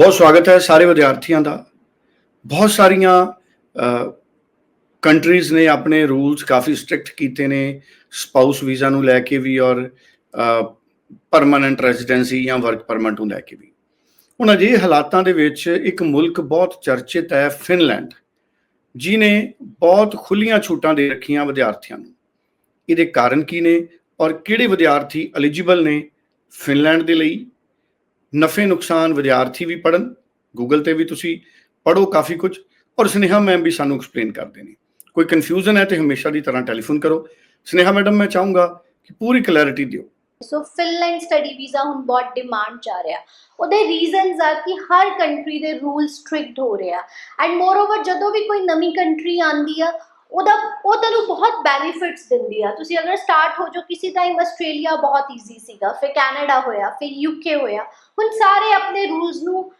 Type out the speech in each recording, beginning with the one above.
ਬਹੁਤ ਸਵਾਗਤ ਹੈ ਸਾਰੇ ਵਿਦਿਆਰਥੀਆਂ ਦਾ। ਬਹੁਤ ਸਾਰੀਆਂ ਕੰਟਰੀਜ਼ ਨੇ ਆਪਣੇ ਰੂਲਸ ਕਾਫੀ ਸਟ੍ਰਿਕਟ ਕੀਤੇ ਨੇ ਸਪਾਊਸ ਵੀਜ਼ਾ ਨੂੰ ਲੈ ਕੇ ਵੀ ਔਰ ਪਰਮਨੈਂਟ ਰੈਜ਼ੀਡੈਂਸੀ ਜਾਂ ਵਰਕ ਪਰਮਿਟ ਨੂੰ ਲੈ ਕੇ ਵੀ। ਹੁਣ ਅਜੇ ਹਾਲਾਤਾਂ ਦੇ ਵਿੱਚ ਇੱਕ ਮੁਲਕ ਬਹੁਤ ਚਰਚਿਤ ਹੈ ਫਿਨਲੈਂਡ ਜਿਨੇ ਬਹੁਤ ਖੁੱਲੀਆਂ ਛੂਟਾਂ ਦੇ ਰੱਖੀਆਂ ਵਿਦਿਆਰਥੀਆਂ ਨੂੰ। ਇਹਦੇ ਕਾਰਨ ਕੀ ਨੇ ਔਰ ਕਿਹੜੇ ਵਿਦਿਆਰਥੀ ਐਲੀਜੀਬਲ ਨੇ ਫਿਨਲੈਂਡ ਦੇ ਲਈ? ਨਫੇ ਨੁਕਸਾਨ ਵਿਦਿਆਰਥੀ ਵੀ ਪੜਨ ਗੂਗਲ ਤੇ ਵੀ ਤੁਸੀਂ ਪੜੋ ਕਾਫੀ ਕੁਝ ਔਰ ਸਨੇਹਾ ਮੈਮ ਵੀ ਸਾਨੂੰ ਐਕਸਪਲੇਨ ਕਰਦੇ ਨੇ। ਕੋਈ ਕਨਫਿਊਜ਼ਨ ਹੈ ਤੇ ਹਮੇਸ਼ਾ ਦੀ ਤਰ੍ਹਾਂ ਟੈਲੀਫੋਨ ਕਰੋ। ਸਨੇਹਾ ਮੈਡਮ ਮੈਂ ਚਾਹੂੰਗਾ ਕਿ ਪੂਰੀ ਕਲੈਰਿਟੀ ਦਿਓ। ਸੋ ਫਿਨਲੈਂਡ ਸਟੱਡੀ ਵੀਜ਼ਾ ਹੁਣ ਬਹੁਤ ਡਿਮਾਂਡ ਚ ਰਿਹਾ। ਉਹਦੇ ਰੀਜ਼ਨਸ ਆ ਕਿ ਹਰ ਕੰਟਰੀ ਦੇ ਰੂਲ ਸਟ੍ਰਿਕਟ ਹੋ ਰਿਹਾ ਐਂਡ ਮੋਰਓਵਰ ਜਦੋਂ ਵੀ ਕੋਈ ਨਵੀਂ ਕੰਟਰੀ ਆਂਦੀ ਆ, ਉਹਦਾ, ਉਹ ਤੁਹਾਨੂੰ ਬਹੁਤ ਬੈਨੀਫਿਟਸ ਦਿੰਦੀ ਆ। ਤੁਸੀਂ ਅਗਰ ਸਟਾਰਟ ਹੋ ਜੋ ਕਿਸੇ ਟਾਈਮ ਆਸਟ੍ਰੇਲੀਆ ਬਹੁਤ ਈਜ਼ੀ ਸੀਗਾ, ਫਿਰ ਕੈਨੇਡਾ ਹੋਇਆ, ਫਿਰ ਯੂਕੇ ਹੋਇਆ। ਹੁਣ ਸਾਰੇ ਆਪਣੇ ਰੂਲਸ ਨੂੰ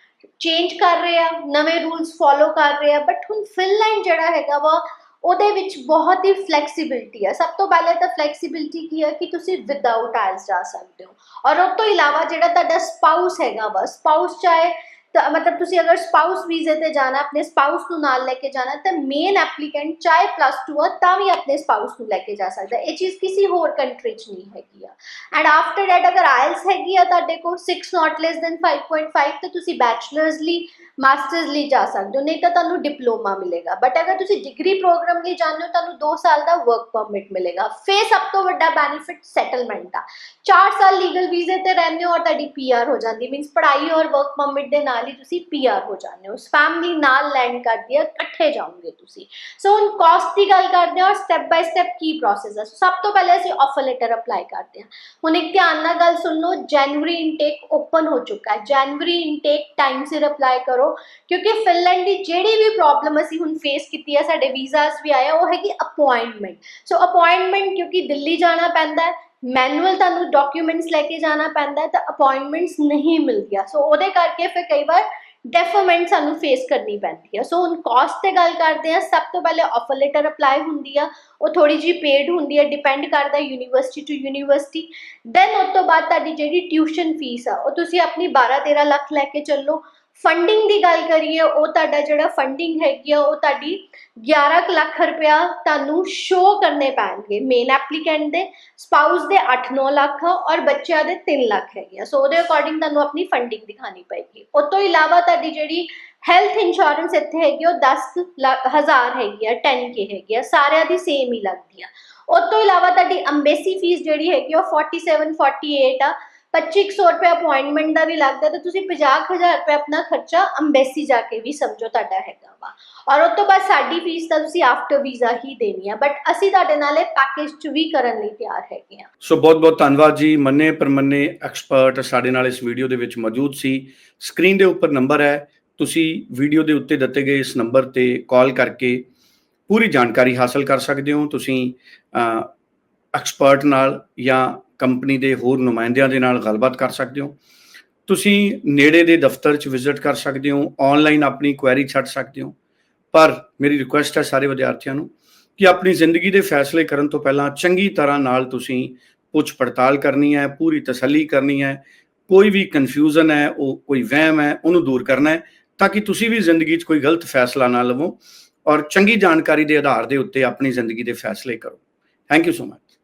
ਚੇਂਜ ਕਰ ਰਹੇ ਆ, ਨਵੇਂ ਰੂਲਸ ਫੋਲੋ ਕਰ ਰਹੇ ਆ ਬਟ ਹੁਣ ਫਿਨਲੈਂਡ ਜਿਹੜਾ ਹੈਗਾ ਵਾ, ਉਹਦੇ ਵਿੱਚ ਬਹੁਤ ਹੀ ਫਲੈਕਸੀਬਿਲਟੀ ਹੈ ਸਭ ਤੋਂ ਪਹਿਲੇ ਤਾਂ ਫਲੈਕਸੀਬਿਲਟੀ ਕੀ ਹੈ ਕਿ ਤੁਸੀਂ ਵਿਦਆਊਟ ਆਇਲਸ ਜਾ ਸਕਦੇ ਹੋ। ਔਰ ਉਸ ਤੋਂ ਇਲਾਵਾ ਜਿਹੜਾ ਤੁਹਾਡਾ ਸਪਾਊਸ ਹੈਗਾ ਵਾ ਸਪਾਊਸ ਚਾਹੇ ਤਾਂ ਮਤਲਬ ਤੁਸੀਂ ਅਗਰ ਸਪਾਊਸ ਵੀਜ਼ੇ ਤੇ ਜਾਣਾ, ਆਪਣੇ ਸਪਾਊਸ ਨੂੰ ਨਾਲ ਲੈ ਕੇ ਜਾਣਾ, ਤਾਂ ਮੇਨ ਐਪਲੀਕੈਂਟ ਚਾਹੇ ਪਲੱਸ 2 ਆ, ਤਾਂ ਵੀ ਆਪਣੇ ਸਪਾਊਸ ਨੂੰ ਲੈ ਕੇ ਜਾ ਸਕਦਾ ਇਹ ਚੀਜ਼ ਕਿਸੇ ਹੋਰ ਕੰਟਰੀ 'ਚ ਨਹੀਂ ਹੈਗੀ ਆ। ਐਂਡ ਆਫਟਰ ਦੈਟ ਅਗਰ ਆਇਲਸ ਹੈਗੀ ਆ ਤੁਹਾਡੇ ਕੋਲ 6 ਨਾਟ ਲੈਸ ਦੈਨ 5.5 ਤਾਂ ਤੁਸੀਂ ਬੈਚਲਰਸ ਲਈ ਮਾਸਟਰਸ ਲਈ ਜਾ ਸਕਦੇ ਹੋ। ਨਹੀਂ ਤਾਂ ਤੁਹਾਨੂੰ ਡਿਪਲੋਮਾ ਮਿਲੇਗਾ। ਬਟ ਅਗਰ ਤੁਸੀਂ ਡਿਗਰੀ ਪ੍ਰੋਗਰਾਮ ਲਈ ਜਾਂਦੇ ਹੋ, ਤੁਹਾਨੂੰ 2 ਸਾਲ ਦਾ ਵਰਕ ਪਰਮਿਟ ਮਿਲੇਗਾ। ਫੇ ਸਭ ਤੋਂ ਵੱਡਾ ਬੈਨੀਫਿਟ ਸੈਟਲਮੈਂਟ ਦਾ 4 ਸਾਲ ਲੀਗਲ ਵੀਜ਼ੇ ਤੇ ਰਹਿੰਦੇ ਹੋ ਔਰ ਤੁਹਾਡੀ ਪੀਆਰ ਹੋ ਜਾਂਦੀ। ਮੀਨਸ ਪੜ੍ਹਾਈ ਔਰ ਵਰਕ ਪਰਮਿਟ ਦੇ ਨਾਲ ਹੀ ਤੁਸੀਂ ਪੀਆਰ ਹੋ ਜਾਂਦੇ ਹੋ ਫੈਮਿਲੀ ਨਾਲ ਲੈਂਡ ਕਰਦੀ ਹੈ ਇਕੱਠੇ ਜਾਓਗੇ ਤੁਸੀਂ ਸੋ ਹੁਣ ਕਾਸਟ ਦੀ ਗੱਲ ਕਰਦੇ ਹਾਂ ਔਰ ਸਟੈਪ ਬਾਈ ਸਟੈਪ ਕੀ ਪ੍ਰੋਸੈਸ ਹੈ ਸਭ ਤੋਂ ਪਹਿਲੇ ਅਸੀਂ ਆਫਰ ਲੈਟਰ ਅਪਲਾਈ ਕਰਦੇ ਹਾਂ ਹੁਣ ਇੱਕ ਧਿਆਨ ਨਾਲ ਗੱਲ ਸੁਣ ਲਓ ਜਨਵਰੀ ਇਨਟੇਕ ਓਪਨ ਹੋ ਚੁੱਕਾ ਹੈ ਜਨਵਰੀ ਇਨਟੇਕ ਟਾਈਮ ਸਿਰ ਅਪਲਾਈ ਕਰੋ ਕਿਉਂਕਿ ਫਿਨਲੈਂਡ ਦੀ ਜਿਹੜੀ ਵੀ ਪ੍ਰੋਬਲਮ ਅਸੀਂ ਹੁਣ ਫੇਸ ਕੀਤੀ ਹੈ ਸਾਡੇ ਵੀਜ਼ਾਸ ਵੀ ਆਇਆ ਉਹ ਹੈਗੀ ਅਪਾਇੰਟਮੈਂਟ ਸੋ ਅਪਾਇੰਟਮੈਂਟ ਕਿਉਂਕਿ ਦਿੱਲੀ ਜਾਣਾ ਪੈਂਦਾ ਹੈ ਮੈਨੂਅਲ ਤੁਹਾਨੂੰ ਡਾਕੂਮੈਂਟਸ ਲੈ ਕੇ ਜਾਣਾ ਪੈਂਦਾ ਤਾਂ ਅਪਾਇੰਟਮੈਂਟਸ ਨਹੀਂ ਮਿਲਦੀਆਂ। ਸੋ ਉਹਦੇ ਕਰਕੇ ਫਿਰ ਕਈ ਵਾਰ ਡੈਫਰਮੈਂਟ ਸਾਨੂੰ ਫੇਸ ਕਰਨੀ ਪੈਂਦੀ ਹੈ। ਸੋ ਹੁਣ ਕਾਸਟ ਤੇ ਗੱਲ ਕਰਦੇ ਆ ਸਭ ਤੋਂ ਪਹਿਲੇ ਆਫਰ ਲੈਟਰ ਅਪਲਾਈ ਹੁੰਦੀ ਆ, ਉਹ ਥੋੜੀ ਜੀ ਪੇਡ ਹੁੰਦੀ ਹੈ ਡਿਪੈਂਡ ਕਰਦਾ ਯੂਨੀਵਰਸਿਟੀ ਟੂ ਯੂਨੀਵਰਸਿਟੀ ਦੈਨ ਉਸ ਤੋਂ ਬਾਅਦ ਤੁਹਾਡੀ ਜਿਹੜੀ ਟਿਊਸ਼ਨ ਫੀਸ ਆ, ਉਹ ਤੁਸੀਂ ਆਪਣੀ 12 13 ਲੱਖ ਲੈ ਕੇ ਚੱਲੋ। ਫੰਡਿੰਗ ਦੀ ਗੱਲ ਕਰੀਏ, ਉਹ ਤੁਹਾਡਾ ਜਿਹੜਾ ਫੰਡਿੰਗ ਹੈਗੀ ਆ, ਉਹ ਤੁਹਾਡੀ 11 ਕੁ ਲੱਖ ਰੁਪਇਆ ਤੁਹਾਨੂੰ ਸ਼ੋ ਕਰਨੇ ਪੈਣਗੇ। ਮੇਨ ਐਪਲੀਕੈਂਟ ਦੇ ਸਪਾਊਸ ਦੇ 8-9 ਲੱਖ ਔਰ ਬੱਚਿਆਂ ਦੇ 3 ਲੱਖ ਹੈਗੇ ਆ। ਸੋ ਉਹਦੇ ਅਕੋਰਡਿੰਗ ਤੁਹਾਨੂੰ ਆਪਣੀ ਫੰਡਿੰਗ ਦਿਖਾਣੀ ਪਏਗੀ। ਉਸ ਤੋਂ ਇਲਾਵਾ ਤੁਹਾਡੀ ਜਿਹੜੀ ਹੈਲਥ ਇੰਸ਼ੋਰੈਂਸ ਇੱਥੇ ਹੈਗੀ ਉਹ 10 ਲੱਖ ਹੈਗੀ ਆ 10k ਹੈਗੀ ਆ। ਸਾਰਿਆਂ ਦੀ ਸੇਮ ਹੀ ਲੱਗਦੀ ਆ। ਉਸ ਤੋਂ ਇਲਾਵਾ ਤੁਹਾਡੀ ਅੰਬੇਸੀ ਫੀਸ ਜਿਹੜੀ ਹੈਗੀ ਉਹ 47 48 ਆ। 2500 ਰੁਪਏ ਅਪਾਇੰਟਮੈਂਟ ਦਾ ਵੀ ਲੱਗਦਾ ਤੇ ਤੁਸੀਂ 50000 ਰੁਪਏ ਆਪਣਾ ਖਰਚਾ ਅੰਬੈਸੀ ਜਾ ਕੇ ਵੀ ਸਮਝੋ ਤੁਹਾਡਾ ਹੈਗਾ ਵਾ। ਔਰ ਉਸ ਤੋਂ ਬਾਅਦ ਸਾਡੀ ਫੀਸ ਤਾਂ ਤੁਸੀਂ ਆਫਟਰ ਵੀਜ਼ਾ ਹੀ ਦੇਣੀ ਆ ਬਟ ਅਸੀਂ ਤੁਹਾਡੇ ਨਾਲ ਇਹ ਪੈਕੇਜ ਚ ਵੀ ਕਰਨ ਲਈ ਤਿਆਰ ਹੈਗੇ ਆ। ਸੋ ਬਹੁਤ ਬਹੁਤ ਧੰਨਵਾਦ ਜੀ। ਮੰਨੇ ਪਰਮੰਨੇ ਐਕਸਪਰਟ ਸਾਡੇ ਨਾਲ ਇਸ ਵੀਡੀਓ ਦੇ ਵਿੱਚ ਮੌਜੂਦ ਸੀ। ਸਕਰੀਨ ਦੇ ਉੱਪਰ ਨੰਬਰ ਹੈ। ਤੁਸੀਂ ਵੀਡੀਓ ਦੇ ਉੱਤੇ ਦਿੱਤੇ ਗਏ ਇਸ ਨੰਬਰ ਤੇ ਕਾਲ ਕਰਕੇ ਪੂਰੀ ਜਾਣਕਾਰੀ ਹਾਸਲ ਕਰ ਸਕਦੇ ਹੋ। ਤੁਸੀਂ ਐਕਸਪਰਟ ਨਾਲ ਜਾਂ ਕੰਪਨੀ ਦੇ ਹੋਰ ਨੁਮਾਇੰਦਿਆਂ ਦੇ ਨਾਲ ਗੱਲਬਾਤ ਕਰ ਸਕਦੇ ਹੋ। ਤੁਸੀਂ ਨੇੜੇ ਦੇ ਦਫ਼ਤਰ 'ਚ ਵਿਜ਼ਿਟ ਕਰ ਸਕਦੇ ਹੋ ਆਨਲਾਈਨ ਆਪਣੀ ਕੁਐਰੀ ਛੱਡ ਸਕਦੇ ਹੋ। ਪਰ ਮੇਰੀ ਰਿਕੁਐਸਟ ਹੈ ਸਾਰੇ ਵਿਦਿਆਰਥੀਆਂ ਨੂੰ ਕਿ ਆਪਣੀ ਜ਼ਿੰਦਗੀ ਦੇ ਫੈਸਲੇ ਕਰਨ ਤੋਂ ਪਹਿਲਾਂ ਚੰਗੀ ਤਰ੍ਹਾਂ ਨਾਲ ਤੁਸੀਂ ਪੁੱਛ ਪੜਤਾਲ ਕਰਨੀ ਹੈ, ਪੂਰੀ ਤਸੱਲੀ ਕਰਨੀ ਹੈ। ਕੋਈ ਵੀ ਕਨਫਿਊਜ਼ਨ ਹੈ, ਉਹ ਕੋਈ ਵਹਿਮ ਹੈ, ਉਹਨੂੰ ਦੂਰ ਕਰਨਾ ਹੈ ਤਾਂ ਕਿ ਤੁਸੀਂ ਵੀ ਜ਼ਿੰਦਗੀ 'ਚ ਕੋਈ ਗਲਤ ਫੈਸਲਾ ਨਾ ਲਵੋ ਔਰ ਚੰਗੀ ਜਾਣਕਾਰੀ ਦੇ ਆਧਾਰ ਦੇ ਉੱਤੇ ਆਪਣੀ ਜ਼ਿੰਦਗੀ ਦੇ ਫੈਸਲੇ ਕਰੋ। Thank you so much